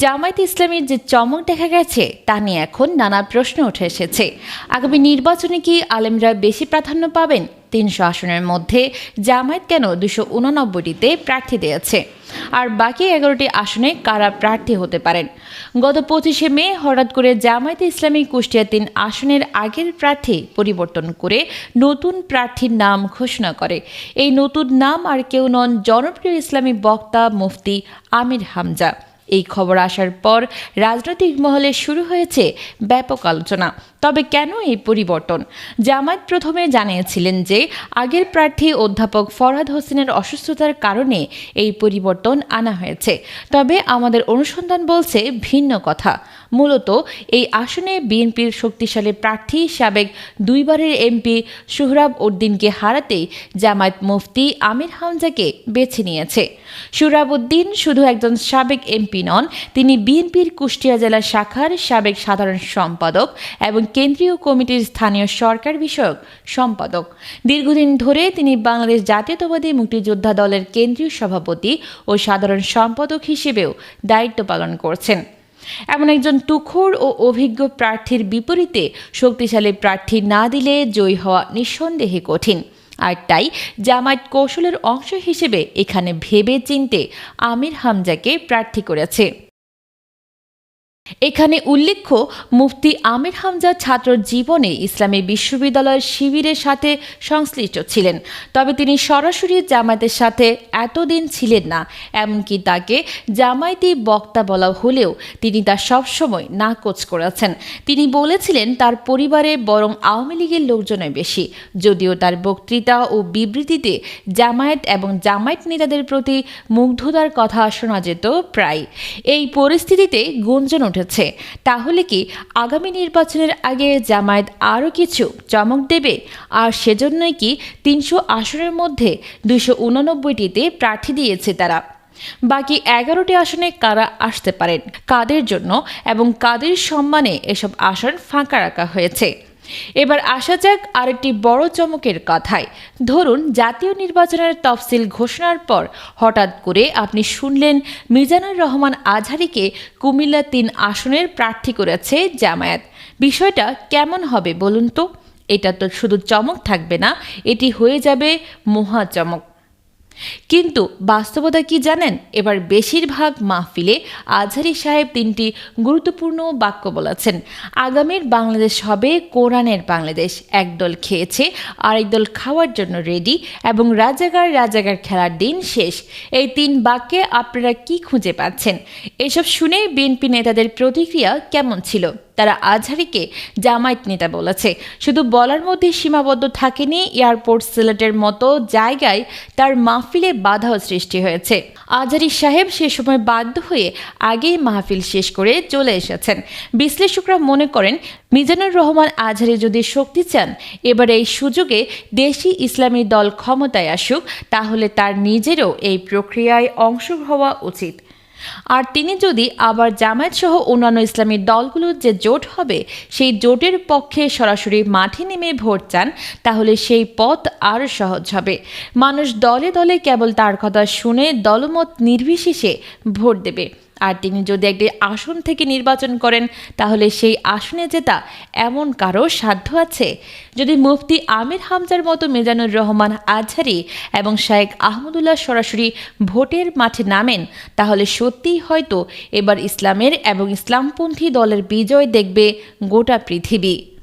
জামায়াত ইসলামীর যে চমক দেখা গেছে, তা নিয়ে এখন নানা প্রশ্ন উঠে এসেছে। আগামী নির্বাচনে কি আলেমরা বেশি প্রাধান্য পাবেন? তিনশো আসনের মধ্যে জামায়াত কেন দুশো উননব্বইটিতে প্রার্থী দিয়েছে? আর বাকি এগারোটি আসনে কারা প্রার্থী হতে পারেন? গত পঁচিশে মে হঠাৎ করে জামায়াতে ইসলামী কুষ্টিয়া তিন আসনের আগের প্রার্থী পরিবর্তন করে নতুন প্রার্থীর নাম ঘোষণা করে। এই নতুন নাম আর কেউ নন জনপ্রিয় ইসলামী বক্তা মুফতি আমির হামজা। এই খবর আসার পর রাজনৈতিক মহলে শুরু হয়েছে ব্যাপক আলোচনা। তবে কেন এই পরিবর্তন? জামায়াত প্রথমে জানিয়েছিলেন যে, আগের প্রার্থী অধ্যাপক ফরহাদ হোসেনের অসুস্থতার কারণে এই পরিবর্তন আনা হয়েছে। তবে আমাদের অনুসন্ধান বলছে ভিন্ন কথা। মূলত এই আসনে বিএনপির শক্তিশালী প্রার্থী সাবেক দুইবারের এমপি সুহরাব উদ্দিনকে হারাতেই জামায়াত মুফতি আমির হামজাকে বেছে নিয়েছে। সুহরাব উদ্দিন শুধু একজন সাবেক এমপি নন, তিনি বিএনপির কুষ্টিয়া জেলা শাখার সাবেক সাধারণ সম্পাদক এবং কেন্দ্রীয় কমিটির স্থানীয় সরকার বিষয়ক সম্পাদক। দীর্ঘদিন ধরে তিনি বাংলাদেশ জাতীয়তাবাদী মুক্তিযোদ্ধা দলের কেন্দ্রীয় সভাপতি ও সাধারণ সম্পাদক হিসেবেও দায়িত্ব পালন করছেন। এমন একজন তুখোর ও অভিজ্ঞ প্রার্থীর বিপরীতে শক্তিশালী প্রার্থী না দিলে জয়ী হওয়া নিঃসন্দেহে কঠিন। আর তাই জামায়াত কৌশলের অংশ হিসেবে এখানে ভেবে চিনতে আমির হামজাকে প্রার্থী করেছে। এখানে উল্লেখ্য, মুফতি আমির হামজা ছাত্র জীবনে ইসলামী বিশ্ববিদ্যালয়ের শিবিরের সাথে সংশ্লিষ্ট ছিলেন। তবে তিনি সরাসরি জামায়াতের সাথে এতদিন ছিলেন না, এমনকি তাকে জামায়াতি বক্তা বলা হলেও তিনি তা সবসময় নাকচ করেছেন। তিনি বলেছিলেন, তার পরিবারে বরং আওয়ামী লীগের লোকজনের বেশি। যদিও তার বক্তৃতা ও বিবৃতিতে জামায়াত এবং জামায়াত নেতাদের প্রতি মুগ্ধতার কথা শোনা যেত প্রায়। এই পরিস্থিতিতে গুঞ্জন উঠেছে। তাহলে কি আগামী নির্বাচনের আগে জামায়াত আরও কিছু চমক দেবে? আর সেজন্যই কি তিনশো আসনের মধ্যে দুশো উননব্বইটিতে প্রার্থী দিয়েছে তারা? বাকি এগারোটি আসনে কারা আসতে পারেন? কাদের জন্য এবং কাদের সম্মানে এসব আসন ফাঁকা রাখা হয়েছে? এবার আসা যাক আরেকটি বড় চমকের কথায়। ধরুন, জাতীয় নির্বাচনের তফসিল ঘোষণার পর হঠাৎ করে আপনি শুনলেন মিজানুর রহমান আজহারিকে কুমিল্লা তিন আসনের প্রার্থী করেছে জামায়াত। বিষয়টা কেমন হবে বলুন তো? এটা তো শুধু চমক থাকবে না, এটি হয়ে যাবে মহা চমক। কিন্তু বাস্তবতা কি জানেন? এবার বেশিরভাগ মাহফিলে আজহারি সাহেব তিনটি গুরুত্বপূর্ণ বাক্য বলেছেন। আগামীর বাংলাদেশ হবে কোরআনের বাংলাদেশ। একদল খেয়েছে, আরেক দল খাওয়ার জন্য রেডি এবং রাজাগার রাজাগার খেলার দিন শেষ। এই তিন বাক্যে আপনারা কি খুঁজে পাচ্ছেন? এসব শুনে বিএনপি নেতাদের প্রতিক্রিয়া কেমন ছিল? তারা আজহারিকে জামায়াত নেতা বলেছে। শুধু বলার মধ্যে সীমাবদ্ধ থাকেনি এয়ারপোর্ট সিলেটের মতো জায়গায় তার মাহফিলে বাধাও সৃষ্টি হয়েছে। আজহারি সাহেব সে সময় বাধ্য হয়ে আগেই মাহফিল শেষ করে চলে এসেছেন। বিশ্লেষকরা মনে করেন, মিজানুর রহমান আজহারি যদি শক্তি চান, এবার এই সুযোগে দেশি ইসলামী দল ক্ষমতায় আসুক, তাহলে তার নিজেরও এই প্রক্রিয়ায় অংশ হওয়া উচিত। আর তিনি যদি আবার জামায়াত সহ অন্যান্য ইসলামী দলগুলোর যে জোট হবে, সেই জোটের পক্ষে সরাসরি মাঠে নেমে ভোট চান, তাহলে সেই পথ আর সহজ হবে। মানুষ দলে দলে কেবল তার কথা শুনে দলমত নির্বিশেষে ভোট দেবে। আর তিনি যদি একটি আসন থেকে নির্বাচন করেন, তাহলে সেই আসনে জেতা এমন কারও সাধ্য আছে? যদি মুফতি আমির হামজার মতো মেজানুর রহমান আজহারি এবং শায়েক আহমদুল্লাহ সরাসরি ভোটের মাঠে নামেন, তাহলে সত্যিই হয়তো এবার ইসলামের এবং ইসলামপন্থী দলের বিজয় দেখবে গোটা পৃথিবী।